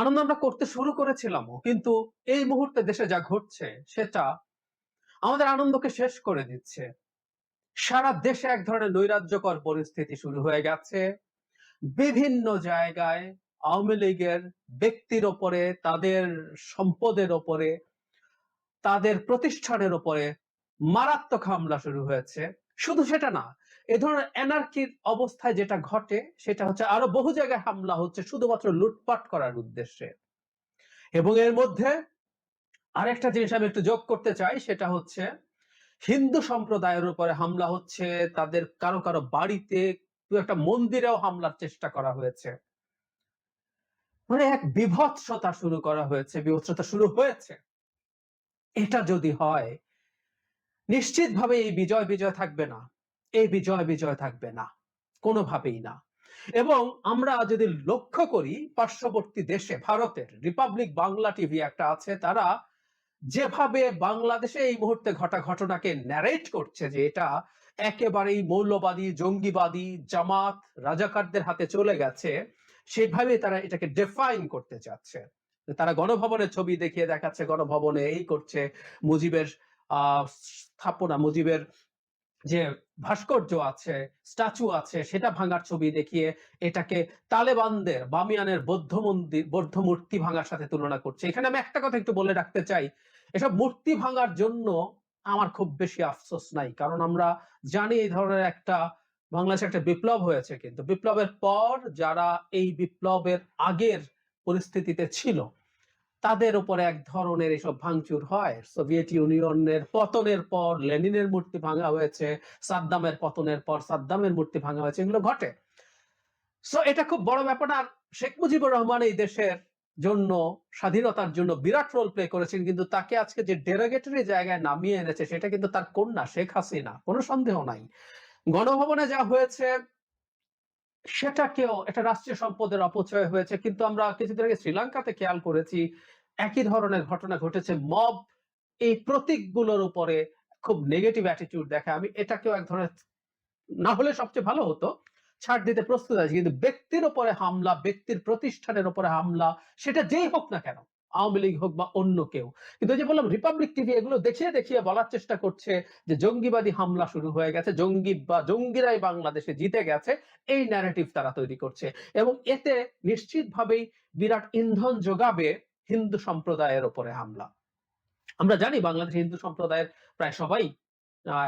আনন্দ আমরা করতে শুরু করেছিলামও, কিন্তু এই মুহূর্তে দেশে যা ঘটছে সেটা আমাদের আনন্দকে শেষ করে দিচ্ছে। সারা দেশে এক ধরনের নৈরাজ্যকর পরিস্থিতি শুরু হয়ে গেছে। বিভিন্ন জায়গায় আওয়ামী লীগের ব্যক্তির ওপরে, তাদের সম্পদের ওপরে, তাদের প্রতিষ্ঠানের ওপরে মারাত্মক হামলা শুরু হয়েছে। শুধু সেটা না এ ধরনের এনার্কির অবস্থায় যেটা ঘটে, সেটা হচ্ছে আরও বহু জায়গায় হামলা হচ্ছে শুধুমাত্র লুটপাট করার উদ্দেশ্যে। এবং এর মধ্যে আরেকটা জিনিস আমি একটু যোগ করতে চাই, সেটা হচ্ছে হিন্দু সম্প্রদায়ের উপরে হামলা হচ্ছে, তাদের কারও কারও বাড়িতে একটা মন্দিরেও হামলার চেষ্টা করা হয়েছে। মানে এক বিভৎসতা শুরু করা হয়েছে, বিভৎসতা শুরু হয়েছে। এটা যদি হয়, নিশ্চিতভাবে এই বিজয় বিজয় থাকবে না। এই বিজয় বিজয় থাকবে না। কোনোভাবেই না। এবং আমরা যদি লক্ষ্য করি, পার্শ্ববর্তী দেশে, ভারতের রিপাবলিক বাংলা টিভি একটা আছে, তারা যেভাবে বাংলাদেশে এই মুহূর্তে ঘটা ঘটনাকে ন্যারেট করছে যে এটা একেবারেই মৌলবাদী, জঙ্গিবাদী, জামাত, রাজাকারদের হাতে চলে গেছে, সেভাবে তারা এটাকে ডিফাইন করতে চাচ্ছে। তারা গণভবনের ছবি দেখিয়ে দেখাচ্ছে, গণভবনে এই করছে, মুজিবের, আহ, স্থাপনা, মুজিবের যে ভাস্কর্য আছে, স্ট্যাচু আছে, সেটা ভাঙার ছবি দেখিয়ে এটাকে তালেবানদের, বামিয়ানের বৌদ্ধ মন্দির, বৌদ্ধ মূর্তি ভাঙার সাথে তুলনা করছে। এখানে আমি একটা কথা একটু বলে রাখতে চাই। এসব মূর্তি ভাঙার জন্য আমার খুব বেশি আফসোস নাই, কারণ আমরা জানি এই ধরনের একটা, বাংলাদেশে একটা বিপ্লব হয়েছে কিন্তু। বিপ্লবের পর যারা এই বিপ্লবের আগের পরিস্থিতিতে ছিল তাদের উপরে এক ধরনের এসব ভাঙচুর হয়। সোভিয়েত ইউনিয়নের পতনের পর, লেনিনের মূর্তি ভাঙা হয়েছে, সাদ্দামের পতনের পর সাদ্দামের মূর্তি ভাঙা হয়েছে, এগুলো ঘটে। সো এটা খুব বড় ব্যাপার। আর শেখ মুজিবুর রহমান এই দেশের জন্য, স্বাধীনতার জন্য বিরাট রোল প্লে করেছেন, কিন্তু তাকে আজকে যে ডেরোগেটরি জায়গায় নামিয়ে এনেছে, সেটা কিন্তু তার কন্যা শেখ হাসিনা, কোনো সন্দেহ নাই। গণভবনে যা হয়েছে সেটাকেও এটা রাষ্ট্রীয় সম্পদের অপচয় হয়েছে। কিন্তু আমরা কিছুদিন আগে শ্রীলঙ্কাতে খেয়াল করেছি, একই ধরনের ঘটনা ঘটেছে। মব এই প্রতীকগুলোর উপরে খুব নেগেটিভ অ্যাটিটিউড দেখে আমি এটাকেও এক ধরনের না হলে সবচেয়ে ভালো হতো, ছাড় দিতে প্রস্তুত আছি। কিন্তু ব্যক্তির উপরে হামলা, ব্যক্তির প্রতিষ্ঠানের উপরে হামলা, সেটা যেই হোক না কেন আওয়ামী লীগ হোক বা অন্য কেউ। কিন্তু যে বললাম রিপাবলিক টিভি এগুলো দেখিয়ে দেখিয়ে বলার চেষ্টা করছে যে জঙ্গিবাদী হামলা শুরু হয়ে গেছে, জঙ্গি বা জঙ্গিরাই বাংলাদেশে জিতে গেছে, এই ন্যারেটিভ তারা তৈরি করছে। এবং এতে নিশ্চিতভাবেই বিরাট ইন্ধন যোগাবে হিন্দু সম্প্রদায়ের উপরে হামলা। আমরা জানি বাংলাদেশ হিন্দু সম্প্রদায়ের প্রায় সবাই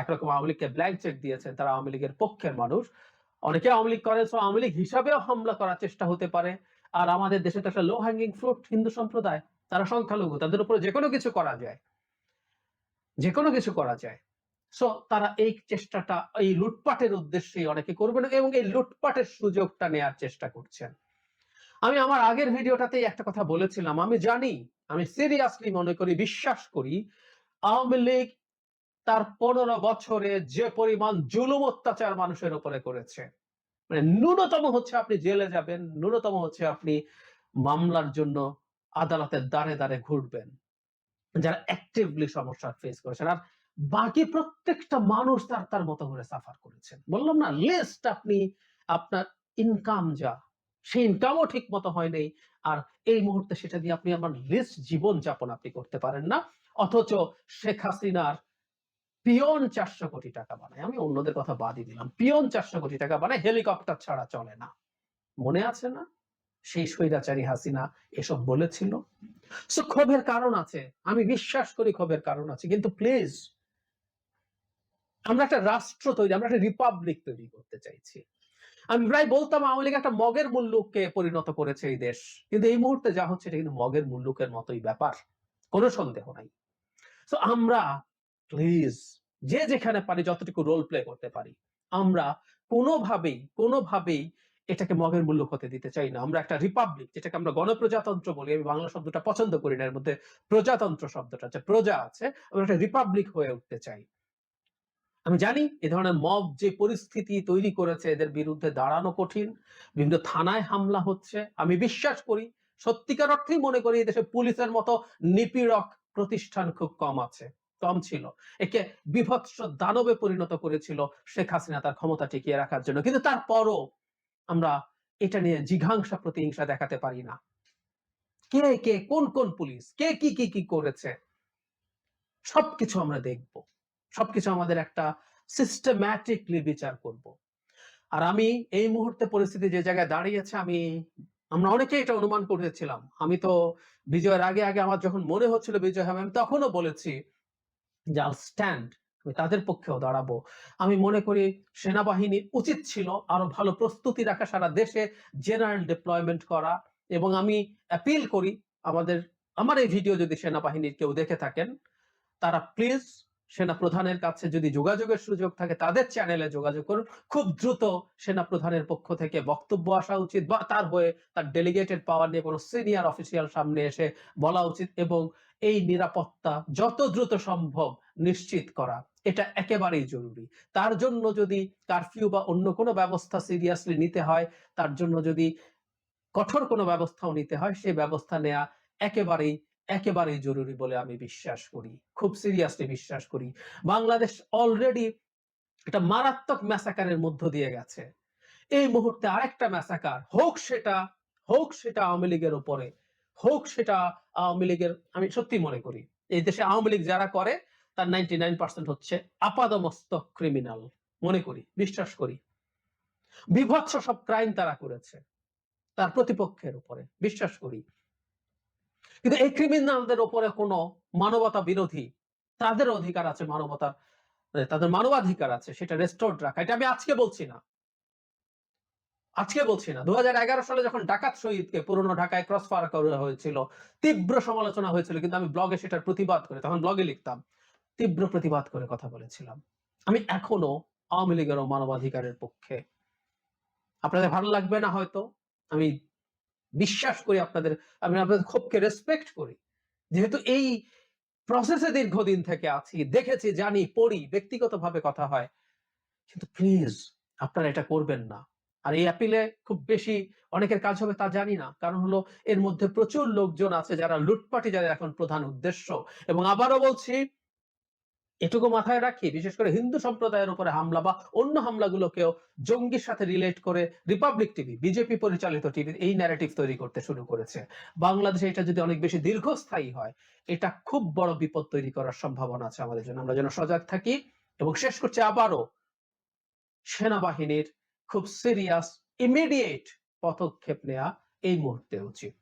একরকম আওয়ামী লীগকে ব্ল্যাঙ্ক চেক দিয়েছেন। তারা আওয়ামী লীগের পক্ষের মানুষ। অনেকে আওয়ামী লীগ করেন, so আওয়ামী লীগ হিসাবেও হামলা করার চেষ্টা হতে পারে। আর আমাদের দেশে তো একটা লো হ্যাঙ্গিং ফ্রুট হিন্দু সম্প্রদায়। তারা সংখ্যালঘু, তাদের উপরে যে কোনো কিছু করা যায়। যে কোনো কিছু করা যায়। সো তারা এই চেষ্টাটা, এই লুটপাটের উদ্দেশ্যে অনেকে করবেন এবং এই লুটপাটের সুযোগটা নেয়ার চেষ্টা করছেন। আমি আমার আগের ভিডিওটাতেই একটা কথা বলেছিলাম। আমি জানি, আমি সিরিয়াসলি মনে করি, বিশ্বাস করি, আওয়ামী লীগ তার পনেরো বছরে যে পরিমাণ জুলুম অত্যাচার মানুষের উপরে করেছে। মানে ন্যূনতম হচ্ছে আপনি জেলে যাবেন, ন্যূনতম হচ্ছে আপনি মামলার জন্য আদালতের দ্বারে দ্বারে ঘুরবেন। যারা অ্যাক্টিভলি সমস্যা ফেস করেছেন। আর বাকি প্রত্যেকটা মানুষ তার তার মতো করে সাফার করেছেন। বললাম না লিস্ট আপনি, আপনার ইনকাম যা, সেই ইনকামও ঠিক মতো হয় নাই আর এই মুহূর্তে সেটা দিয়ে আপনি আমার লিস্ট জীবন যাপন আপনি করতে পারেন না। অথচ শেখ হাসিনার পিয়ন চারশো কোটি টাকা বানায়। আমি অন্যদের কথা বাদই দিলাম। পিয়ন চারশো কোটি টাকা বানায় হেলিকপ্টার ছাড়া চলে না। মনে আছে না? সেই স্বৈরাচারী হাসিনা এসব বলেছিল। সো ক্ষোভের কারণ আছে। আমি বিশ্বাস করি ক্ষোভের কারণ আছে। কিন্তু প্লিজ আমরা একটা রাষ্ট্র তৈরি, আমরা একটা রিপাবলিক তৈরি করতে চাইছি। আমি প্রায় বলতাম আওয়ামী লীগ একটা মগের মুল্লুককে পরিণত করেছে এই দেশ। কিন্তু এই মুহূর্তে যা হচ্ছে, এটা কিন্তু মগের মুল্লুকের মতোই ব্যাপার। কোনো সন্দেহ নাই। তো আমরা প্লিজ যে যেখানে পারি, যতটুকু রোল প্লে করতে পারি, আমরা কোনোভাবেই কোনোভাবেই এটাকে মগের মূল্য হতে দিতে চাই না। আমরা একটা রিপাবলিক যেটাকে আমরা গণপ্রজাতন্ত্র বলি, আমি বাংলা শব্দটা পছন্দ করি না, এর মধ্যে প্রজাতন্ত্র শব্দটা আছে, প্রজা আছে, আমরা একটা রিপাবলিক হয়ে উঠতে চাই। আমি জানি এ ধরনের মব যে পরিস্থিতি তৈরি করেছে, এদের বিরুদ্ধে দাঁড়ানো কঠিন, বিভিন্ন থানায় হামলা হচ্ছে। আমি বিশ্বাস করি, সত্যিকার অর্থেই মনে করি দেশে পুলিশের মতো নিপীড়ক প্রতিষ্ঠান খুব কম আছে, কম ছিল। একে বিভৎস দানবে পরিণত করেছিল শেখ হাসিনা তার ক্ষমতা টিকিয়ে রাখার জন্য। কিন্তু তারপরও আমরা এটা নিয়ে জিঘাংসা প্রতিহিংসা দেখাতে পারি না। কে কে, কোন কোন পুলিশ? কে, কি কি কি করেছে? সবকিছু আমরা দেখব। সবকিছু আমাদের একটা সিস্টেম্যাটিকলি বিচার করব। আর আমি এই মুহূর্তে পরিস্থিতি যে জায়গায় দাঁড়িয়েছে, আমি, আমরা অনেকেই এটা অনুমান করেছিলাম। আমি তো বিজয়ের আগে আগে আমার যখন মনে হচ্ছিল বিজয় হবে, আমি তখনও বলেছি যে আল স্ট্যান্ড আমি তাদের পক্ষেও দাঁড়াবো। আমি মনে করি সেনাবাহিনী উচিত ছিল আরও ভালো প্রস্তুতি রাখা সারা দেশে জেনারেল ডিপ্লয়মেন্ট করা এবং আমি অ্যাপিল করি আমাদের, আমার এই ভিডিও যদি সেনাবাহিনীর কেউ দেখে থাকেন, তারা প্লিজ সেনা প্রধানের কাছে যদি যোগাযোগের সুযোগ থাকে তাদের চ্যানেলে যোগাযোগ করুন। খুব দ্রুত সেনা প্রধানের পক্ষ থেকে বক্তব্য আসা উচিত বা তার হয়ে তার ডেলিগেটেড পাওয়ার নিয়ে কোনো সিনিয়র অফিসিয়াল সামনে এসে বলা উচিত এবং এই নিরাপত্তা যত দ্রুত সম্ভব নিশ্চিত করা। এটা একেবারেই জরুরি। তার জন্য যদি কারফিউ বা অন্য কোনো ব্যবস্থা সিরিয়াসলি নিতে হয়, তার জন্য যদি কঠোর কোনো ব্যবস্থাও নিতে হয় সেই ব্যবস্থা নেওয়া একেবারেই একেবারেই জরুরি বলে আমি বিশ্বাস করি। খুব সিরিয়াসলি বিশ্বাস করি। বাংলাদেশ অলরেডি একটা মারাত্মক ম্যাসাকারের মধ্য দিয়ে গেছে। এই মুহূর্তে আরেকটা ম্যাসাকার হোক সেটা হোক সেটা আওয়ামী লীগের উপরে, হোক সেটা আওয়ামী লীগের, আমি সত্যি মনে করি, এই দেশে আওয়ামী লীগ যারা করে তার নাইনটি নাইন পার্সেন্ট হচ্ছে আপাদমস্তক ক্রিমিনাল মনে করি, বিশ্বাস করি। বিভৎস সব ক্রাইম তারা করেছে, তার প্রতিপক্ষের উপরে, বিশ্বাস করি। কিন্তু এই ক্রিমিনালদের উপরে কোনো মানবতা বিরোধী, তাদের অধিকার আছে মানবতার মানে তাদের মানবাধিকার আছে, সেটা রেস্টোর্ড রাখা। এটা আমি আজকে বলছি না। আজকে বলছি না। দু হাজার এগারো সালে যখন ডাকাত শহীদকে পুরনো ঢাকায় ক্রস ফায়ার করা হয়েছিল, তীব্র সমালোচনা হয়েছিল, কিন্তু আমি ব্লগে সেটার প্রতিবাদ করে, তখন ব্লগে লিখতাম তীব্র প্রতিবাদ করে কথা বলেছিলাম। আমি এখনও আওয়ামী লীগের ও মানবাধিকারের পক্ষে। আপনাদের ভালো লাগবে না হয়তো? আমি বিশ্বাস করি আপনাদের, আমি আপনাদের ক্ষোভকে রেসপেক্ট করি। যেহেতু এই প্রসেসে দীর্ঘদিন থেকে আছি, দেখেছি, জানি, পড়ি, ব্যক্তিগতভাবে কথা হয়। কিন্তু প্লিজ আপনারা এটা করবেন না। আর এই অ্যাপিলে খুব বেশি অনেকের কাজ হবে তা জানি না। কারণ হলো, এর মধ্যে প্রচুর লোকজন আছে যারা লুটপাটি যাদের এখন প্রধান উদ্দেশ্য। এবং আবারও বলছি এটুকু মাথায় রাখি, বিশেষ করে হিন্দু সম্প্রদায়ের উপরে হামলা বা অন্য হামলাগুলোকেও জঙ্গির সাথে রিলেট করে রিপাবলিক টিভি বিজেপি পরিচালিত টিভি এই ন্যারেটিভ তৈরি করতে শুরু করেছে। বাংলাদেশে এটা যদি অনেক বেশি দীর্ঘস্থায়ী হয়, এটা খুব বড় বিপদ তৈরি করার সম্ভাবনা আছে আমাদের জন্য। আমরা যেন সজাগ থাকি এবং শেষ করছে আবারও সেনাবাহিনীর খুব সিরিয়াস ইমিডিয়েট পদক্ষেপ নেওয়া এই মুহূর্তে উচিত।